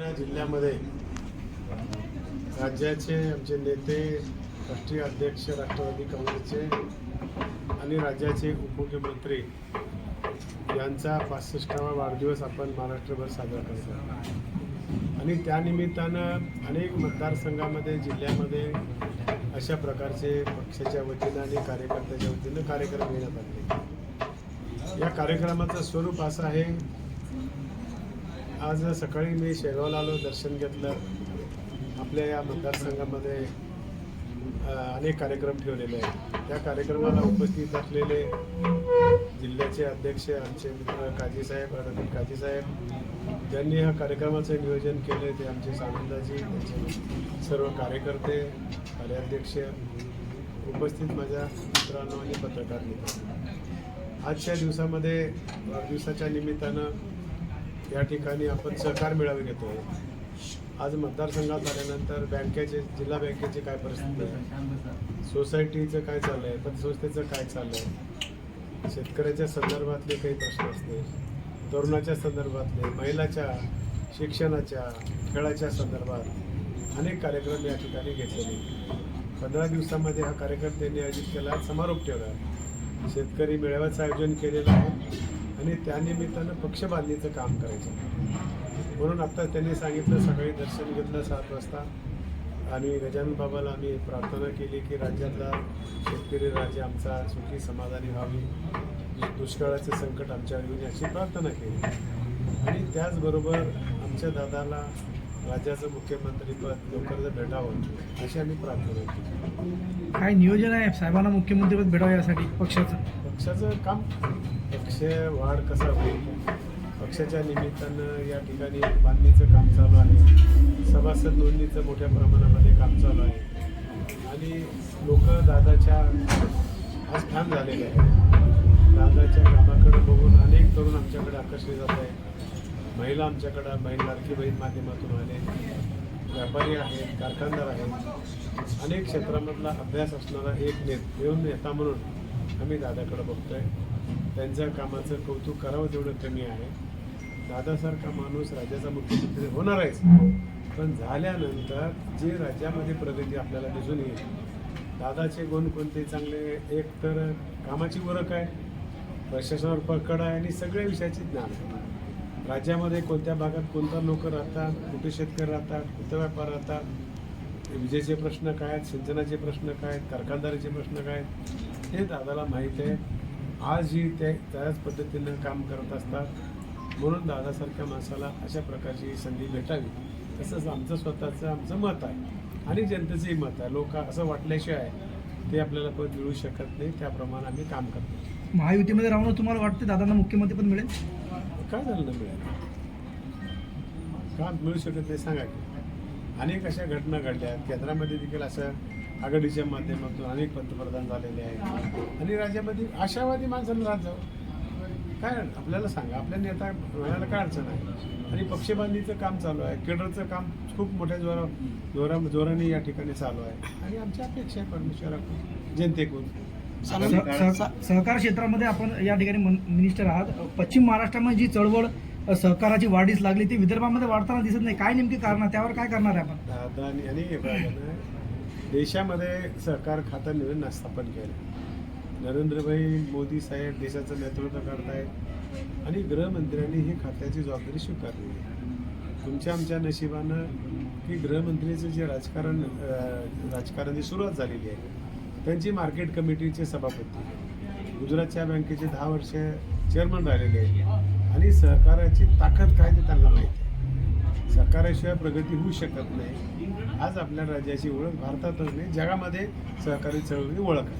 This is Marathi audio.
बुलढाणा जिल्ह्यामध्ये राज्याचे आमचे नेते राष्ट्रीय अध्यक्ष राष्ट्रवादी काँग्रेसचे आणि राज्याचे उपमुख्यमंत्री यांचा पासष्टावा वाढदिवस आपण महाराष्ट्रभर साजरा करतो आणि त्यानिमित्तानं अनेक मतदारसंघामध्ये जिल्ह्यामध्ये अशा प्रकारचे पक्षाच्या वतीनं आणि कार्यकर्त्याच्या वतीनं कार्यक्रम घेण्यात आले. या कार्यक्रमाचं स्वरूप असं आहे आज सकाळी मी शेगावला आलो दर्शन घेतलं. आपल्या या मतदारसंघामध्ये अनेक कार्यक्रम ठेवलेले आहेत. त्या कार्यक्रमाला उपस्थित असलेले जिल्ह्याचे अध्यक्ष आमचे मित्र काजीसाहेब रवींद्र काजीसाहेब ज्यांनी या कार्यक्रमाचं नियोजन केले ते आमचे सानंदाजी त्यांचे सर्व कार्यकर्ते कार्याध्यक्ष उपस्थित माझ्या मित्रांनो आणि पत्रकार मित्र आजच्या दिवसामध्ये वाढदिवसाच्या निमित्तानं या ठिकाणी आपण सहकार मेळावे घेतो. आज मतदारसंघात आल्यानंतर बँकेचे जिल्हा बँकेची काय परिस्थिती आहे? सोसायटीचं काय चाललं आहे पतसंस्थेचं काय चाललं आहे शेतकऱ्याच्या संदर्भातले काही प्रश्न असतील तरुणाच्या संदर्भातले महिलाच्या शिक्षणाच्या खेळाच्या संदर्भात अनेक कार्यक्रम या ठिकाणी घेतलेले पंधरा दिवसामध्ये हा कार्यक्रम त्यांनी आयोजित केला. समारोप ठेवला. शेतकरी मेळाव्याचं आयोजन केलेलं आहे. आणि त्यानिमित्तानं पक्ष बांधणीचं काम करायचं. म्हणून आत्ता त्यांनी सांगितलं सकाळी दर्शन घेतलं सात वाजता. आणि गजानन बाबाला आम्ही प्रार्थना केली की राज्यातला शेतकरी राज्य आमचा सुखी समाधानी व्हावी. दुष्काळाचे संकट आमच्यावर येऊन याची प्रार्थना केली. आणि त्याचबरोबर आमच्या दादाला राज्याचं मुख्यमंत्रीपद लवकरच भेटावं अशी आम्ही प्रार्थना केली. काय नियोजन आहे? साहेबांना मुख्यमंत्रीपद भेटावं यासाठी पक्षाचं? पक्षाचं काम पक्ष वाढ कसा होईल? पक्षाच्या निमित्तानं या ठिकाणी बांधणीचं काम चालू आहे. सभासद नोंदणीचं मोठ्या प्रमाणामध्ये काम चालू आहे. आणि लोक दादाच्या आज ठाम झालेले आहेत. दादाच्या कामाकडे बघून अनेक तरुण आमच्याकडे आकर्षले जात आहेत. महिला आमच्याकडं बहीण लाडकी बहीण माध्यमातून आले. व्यापारी आहेत कारखानदार आहेत. अनेक क्षेत्रामधला अभ्यास असणारा एक ने येऊन नेता म्हणून आम्ही दादाकडे बघतोय. त्यांच्या कामाचं कौतुक करावं तेवढं कमी आहे. दादासारखा माणूस राज्याचा मुख्यमंत्री होणार आहेच पण झाल्यानंतर जे राज्यामध्ये प्रगती आपल्याला दिसून येईल दादाचे गुण कोणते चांगले? एक तर कामाची ओळख आहे प्रशासनावर पकड आहे आणि सगळ्या विषयाची ज्ञान आहे. राज्यामध्ये कोणत्या भागात कोणता लोक राहतात कुठे शेतकरी राहतात कुठे व्यापार राहतात? विजेचे प्रश्न काय आहेत सिंचनाचे प्रश्न काय आहेत कारखानदारीचे प्रश्न काय आहेत? हे दादाला माहीत आहे. आजही ते त्याच पद्धतीनं काम करत असतात. म्हणून दादासारख्या माणसाला अशा प्रकारची संधी भेटावी. तसंच आमचं स्वतःचं आमचं मत आहे. आणि जनतेचंही मत आहे. लोक असं वाटल्याशिवाय ते आपल्याला पद मिळू शकत नाही. त्याप्रमाणे आम्ही काम करतो. महायुतीमध्ये राहून तुम्हाला वाटते दादांना मुख्यमंत्रीपद मिळेल? काय झालं ना मिळालं? का मिळू शकत नाही सांगा की. अनेक अशा घटना घडल्या. केंद्रामध्ये देखील असं आघाडीच्या माध्यमातून अनेक पंतप्रधान झालेले आहेत. आणि राज्यामध्ये आशावादी माणसाला राहत जावं काय आपल्याला सांगा आपल्या नेता म्हणायला काय अडचण आहे? आणि पक्षबांधणीचं काम चालू आहे केडरचं काम खूप मोठ्या जोरा जोरा जोराने या ठिकाणी चालू आहे. आणि आमची अपेक्षा आहे परमेश्वराकडून जनतेकडून. सह- सह- सहकार क्षेत्रामध्ये आपण या ठिकाणी मन- मिनिस्टर आहात. पश्चिम महाराष्ट्रामध्ये जी चळवळ सहकाराची वाढीस लागली ती विदर्भामध्ये वाढताना दिसत नाही. काय नेमकी कारण? त्यावर काय करणार आहे आपण? देशामध्ये सहकार खातं नवीन स्थापन केलं. नरेंद्रभाई मोदी साहेब देशाचं नेतृत्व करतायत आणि गृहमंत्र्यांनी ही खात्याची जबाबदारी स्वीकारली. आहे तुमच्या आमच्या नशिबानं की गृहमंत्रीचं जे राजकारण राजकारणाची सुरुवात झालेली आहे त्यांची मार्केट कमिटीचे सभापती गुजरातच्या बँकेचे दहा वर्ष चेअरमन राहिलेले आहेत आणि सहकाराची ताकद काय ते त्यांना माहिती सहकार्याशिवाय प्रगती होऊ शकत नाही. आज आपल्या राज्याची ओळख भारतातच नाही जगामध्ये सहकारी चळवळी ओळख आहे.